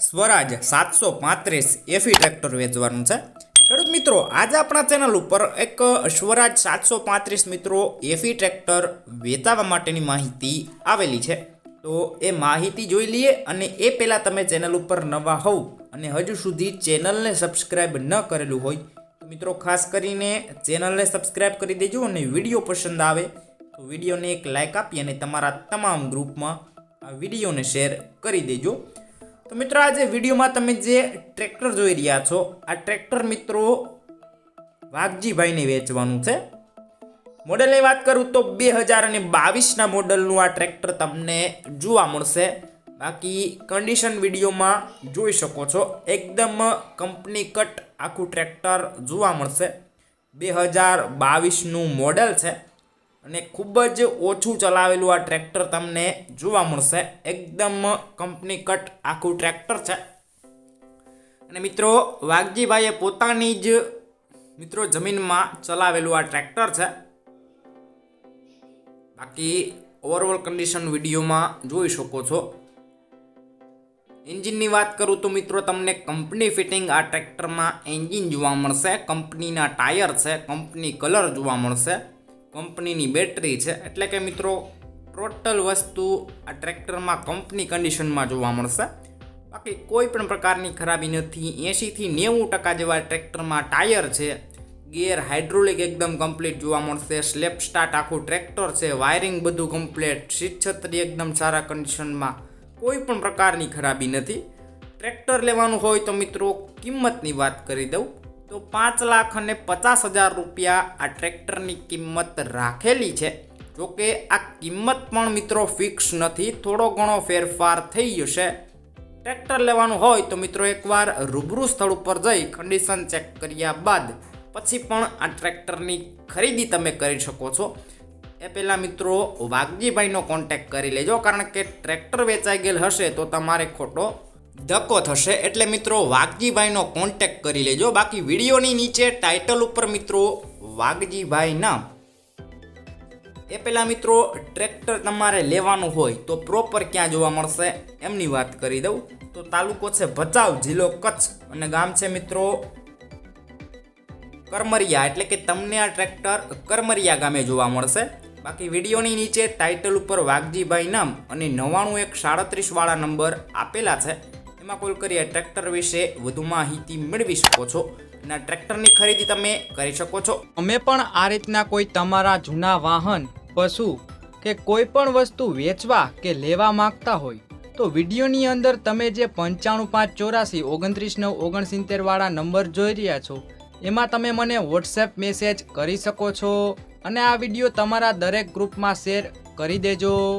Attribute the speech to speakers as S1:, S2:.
S1: સ્વરાજ સાતસો પાંત્રીસ એફી ટ્રેક્ટર વેચવાનું છે. ખેડૂત મિત્રો, આજે આપણા ચેનલ ઉપર એક સ્વરાજ સાતસો પાંત્રીસ મિત્રો એફી ટ્રેક્ટર વેચાવા માટેની માહિતી આવેલી છે. તો એ માહિતી જોઈ લઈએ અને એ પહેલાં તમે ચેનલ ઉપર નવા હોવ અને હજુ સુધી ચેનલને સબસ્ક્રાઈબ ન કરેલું હોય, તો મિત્રો ખાસ કરીને ચેનલને સબસ્ક્રાઈબ કરી દેજો અને વીડિયો પસંદ આવે, તો વિડીયોને એક લાઇક આપી અને તમારા તમામ ગ્રુપમાં આ વિડીયોને શેર કરી દેજો. તો મિત્રો આજે વિડીયોમાં તમે જે ટ્રેક્ટર જોઈ રહ્યા છો, આ ટ્રેક્ટર મિત્રો વાઘજીભાઈને વેચવાનું છે. મોડલની વાત કરું તો બે હજાર અને બાવીસના મોડલનું આ ટ્રેક્ટર તમને જોવા મળશે. બાકી કન્ડિશન વિડીયોમાં જોઈ શકો છો. એકદમ કંપની કટ આખું ટ્રેક્ટર જોવા મળશે. બે હજાર બાવીસનું મોડલ છે. અને ખૂબ જ ઓછું ચલાવેલું આ ટ્રેક્ટર તમને જોવા મળશે. એકદમ કંપની કટ આખું ટ્રેક્ટર છે. અને મિત્રો, વાઘજીભાઈએ પોતાની જ મિત્રો જમીનમાં ચલાવેલું આ ટ્રેક્ટર છે. બાકી ઓવરઓલ કન્ડિશન વિડીયોમાં જોઈ શકો છો. એન્જિનની વાત કરું તો મિત્રો, તમને કંપની ફિટિંગ આ ટ્રેક્ટરમાં એન્જિન જોવા મળશે. કંપનીના ટાયર છે, કંપની કલર જોવા મળશે. કંપનીની બેટરી છે. એટલે કે મિત્રો, ટોટલ વસ્તુ આ ટ્રેક્ટરમાં કંપની કન્ડિશનમાં જોવા મળશે. બાકી કોઈ પણ પ્રકારની ખરાબી નથી. એંશીથી નેવું ટકા જેવા ટ્રેક્ટરમાં ટાયર છે. ગિયર હાઇડ્રોલિક એકદમ કમ્પ્લીટ જોવા મળશે. સ્લેપ સ્ટાર્ટ આખું ટ્રેક્ટર છે. વાયરિંગ બધું કમ્પ્લીટ. સીટ છત્રી એકદમ સારા કન્ડિશનમાં. કોઈ પણ પ્રકારની ખરાબી નથી. ટ્રેક્ટર લેવાનું હોય તો મિત્રો, કિંમતની વાત કરી દઉં. તો પાંચ લાખ અને પચાસ હજાર રૂપિયા આ ટ્રેક્ટરની કિંમત રાખેલી છે. જોકે આ કિંમત પણ મિત્રો ફિક્સ નથી, થોડો ઘણો ફેરફાર થઈ જશે. ટ્રેક્ટર લેવાનું હોય તો મિત્રો એકવાર રૂબરૂ સ્થળ ઉપર જઈ કન્ડિશન ચેક કર્યા બાદ પછી પણ આ ટ્રેક્ટરની ખરીદી તમે કરી શકો છો. એ પહેલાં મિત્રો વાઘજીભાઈનો કોન્ટેક કરી લેજો, કારણ કે ટ્રેક્ટર વેચાઈ ગયેલ હશે તો તમારે ખોટો ધક્કો થશે એટલે મિત્રો વાઘજીભાઈનો કોન્ટેક કરી લેજો. બાકી વિડીયોની નીચે ટાઇટલ ઉપર મિત્રો વાઘજીભાઈના એ પહેલાં મિત્રો ટ્રેક્ટર તમારે લેવાનું હોય તો પ્રોપર ક્યાં જોવા મળશે એમની વાત કરી દઉં. તો તાલુકો છે ભચાઉ, જિલ્લો કચ્છ અને ગામ છે મિત્રો કરમરિયા. એટલે કે તમને આ ટ્રેક્ટર કરમરિયા ગામે જોવા મળશે. બાકી વિડીયોની નીચે ટાઇટલ ઉપર વાઘજીભાઈ નામ અને નવ્વાણું એક સાડત્રીસ વાળા નંબર આપેલા છે. એમાં કોલ કરી ટ્રેક્ટર વિશે વધુ માહિતી મેળવી શકો છો અને ટ્રેક્ટરની ખરીદી તમે કરી શકો છો.
S2: અમે પણ આ રીતના કોઈ તમારા જૂના વાહન, પશુ કે કોઈ પણ વસ્તુ વેચવા કે લેવા માંગતા હોય, તો વિડીયોની અંદર તમે જે પંચાણું પાંચ ચોરાસી ઓગણત્રીસ નવ ઓગણસિત્તેરવાળા નંબર જોઈ રહ્યા છો, એમાં તમે મને વોટ્સએપ મેસેજ કરી શકો છો અને આ વીડિયો તમારા દરેક ગ્રુપમાં શેર કરી દેજો.